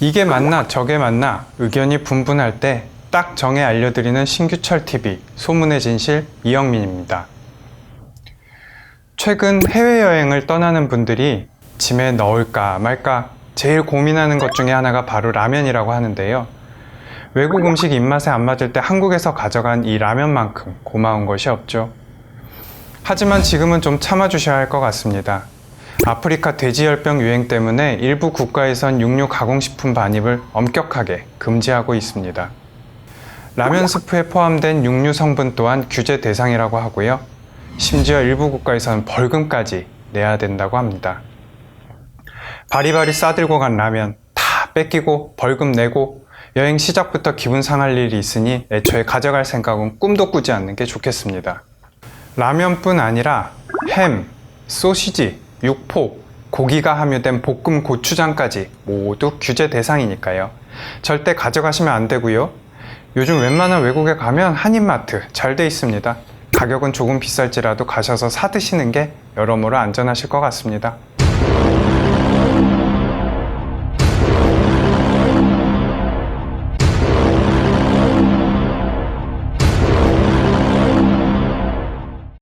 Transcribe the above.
이게 맞나 저게 맞나 의견이 분분할 때 딱 정해 알려드리는 신규철 TV 소문의 진실 이영민입니다. 최근 해외여행을 떠나는 분들이 짐에 넣을까 말까 제일 고민하는 것 중에 하나가 바로 라면이라고 하는데요. 외국 음식 입맛에 안 맞을 때 한국에서 가져간 이 라면만큼 고마운 것이 없죠. 하지만 지금은 좀 참아주셔야 할 것 같습니다. 아프리카 돼지열병 유행 때문에 일부 국가에선 육류 가공식품 반입을 엄격하게 금지하고 있습니다. 라면 스프에 포함된 육류 성분 또한 규제 대상이라고 하고요. 심지어 일부 국가에서는 벌금까지 내야 된다고 합니다. 바리바리 싸들고 간 라면 다 뺏기고 벌금 내고 여행 시작부터 기분 상할 일이 있으니 애초에 가져갈 생각은 꿈도 꾸지 않는 게 좋겠습니다. 라면뿐 아니라 햄, 소시지, 육포, 고기가 함유된 볶음 고추장까지 모두 규제 대상이니까요. 절대 가져가시면 안 되고요. 요즘 웬만한 외국에 가면 한인마트 잘 돼 있습니다. 가격은 조금 비쌀지라도 가셔서 사 드시는 게 여러모로 안전하실 것 같습니다.